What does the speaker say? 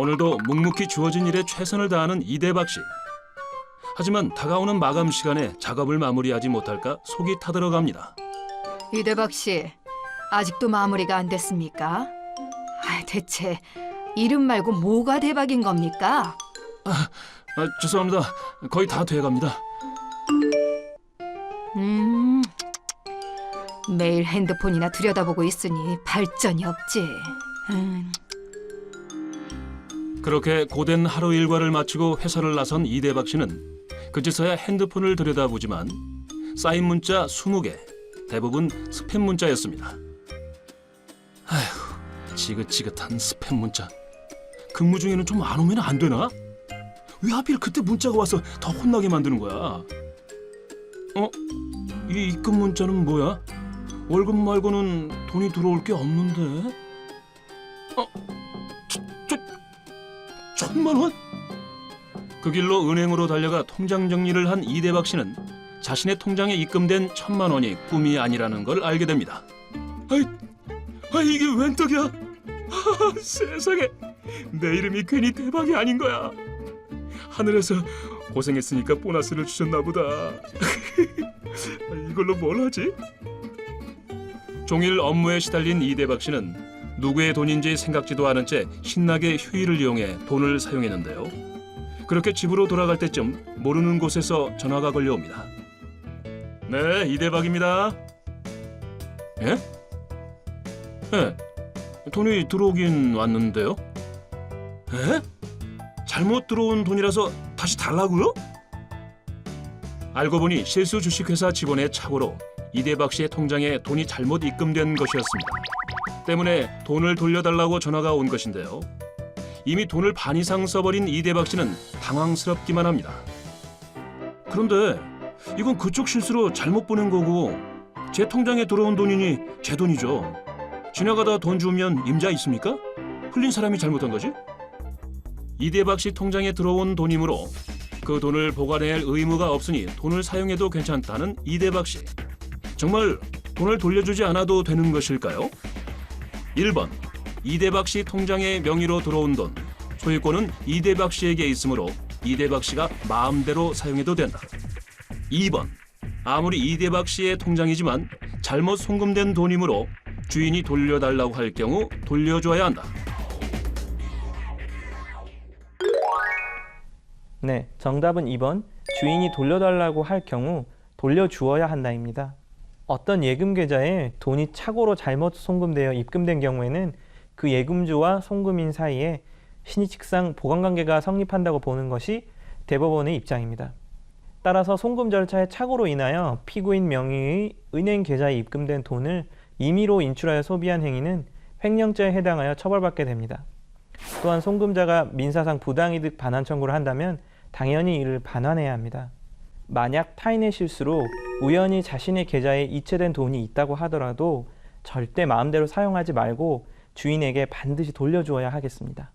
오늘도 묵묵히 주어진 일에 최선을 다하는 이대박 씨. 하지만 다가오는 마감 시간에 작업을 마무리하지 못할까 속이 타들어갑니다. 이대박 씨, 아직도 마무리가 안 됐습니까? 아, 대체 이름 말고 뭐가 대박인 겁니까? 아, 죄송합니다. 거의 다 돼갑니다. 음, 매일 핸드폰이나 들여다보고 있으니 발전이 없지. 음, 그렇게 고된 하루 일과를 마치고 회사를 나선 이대박 씨는 그제서야 핸드폰을 들여다보지만 쌓인 문자 20개, 대부분 스팸 문자였습니다. 아휴, 지긋지긋한 스팸 문자. 근무 중에는 좀 안 오면 안 되나? 왜 하필 그때 문자가 와서 더 혼나게 만드는 거야? 어? 이 입금 문자는 뭐야? 월급 말고는 돈이 들어올 게 없는데? 천만 원? 그 길로 은행으로 달려가 통장 정리를 한 이대박 씨는 자신의 통장에 입금된 천만 원이 꿈이 아니라는 걸 알게 됩니다. 아이, 아 이게 웬 떡이야? 아, 세상에 내 이름이 괜히 대박이 아닌 거야. 하늘에서 고생했으니까 보너스를 주셨나 보다. 아, 이걸로 뭘 하지? 종일 업무에 시달린 이대박 씨는 누구의 돈인지 생각지도 않은 채 신나게 휴일을 이용해 돈을 사용했는데요. 그렇게 집으로 돌아갈 때쯤 모르는 곳에서 전화가 걸려옵니다. 네, 이대박입니다. 예? 예. 돈이 들어오긴 왔는데요. 예? 잘못 들어온 돈이라서 다시 달라고요? 알고 보니 실수 주식회사 직원의 착오로 이대박 씨의 통장에 돈이 잘못 입금된 것이었습니다. 때문에 돈을 돌려달라고 전화가 온 것인데요. 이미 돈을 반 이상 써버린 이대박 씨는 당황스럽기만 합니다. 그런데 이건 그쪽 실수로 잘못 보낸 거고 제 통장에 들어온 돈이니 제 돈이죠. 지나가다 돈 주면 임자 있습니까? 흘린 사람이 잘못한 거지? 이대박 씨 통장에 들어온 돈이므로 그 돈을 보관해야 할 의무가 없으니 돈을 사용해도 괜찮다는 이대박 씨. 정말 돈을 돌려주지 않아도 되는 것일까요? 1번 이대박 씨 통장에 명의로 들어온 돈 소유권은 이대박 씨에게 있으므로 이대박 씨가 마음대로 사용해도 된다. 2번 아무리 이대박 씨의 통장이지만 잘못 송금된 돈이므로 주인이 돌려달라고 할 경우 돌려줘야 한다. 네, 정답은 2번. 주인이 돌려달라고 할 경우 돌려주어야 한다입니다. 어떤 예금 계좌에 돈이 착오로 잘못 송금되어 입금된 경우에는 그 예금주와 송금인 사이에 신의칙상 보관관계가 성립한다고 보는 것이 대법원의 입장입니다. 따라서 송금 절차의 착오로 인하여 피고인 명의의 은행 계좌에 입금된 돈을 임의로 인출하여 소비한 행위는 횡령죄에 해당하여 처벌받게 됩니다. 또한 송금자가 민사상 부당이득 반환 청구를 한다면 당연히 이를 반환해야 합니다. 만약 타인의 실수로 우연히 자신의 계좌에 이체된 돈이 있다고 하더라도 절대 마음대로 사용하지 말고 주인에게 반드시 돌려주어야 하겠습니다.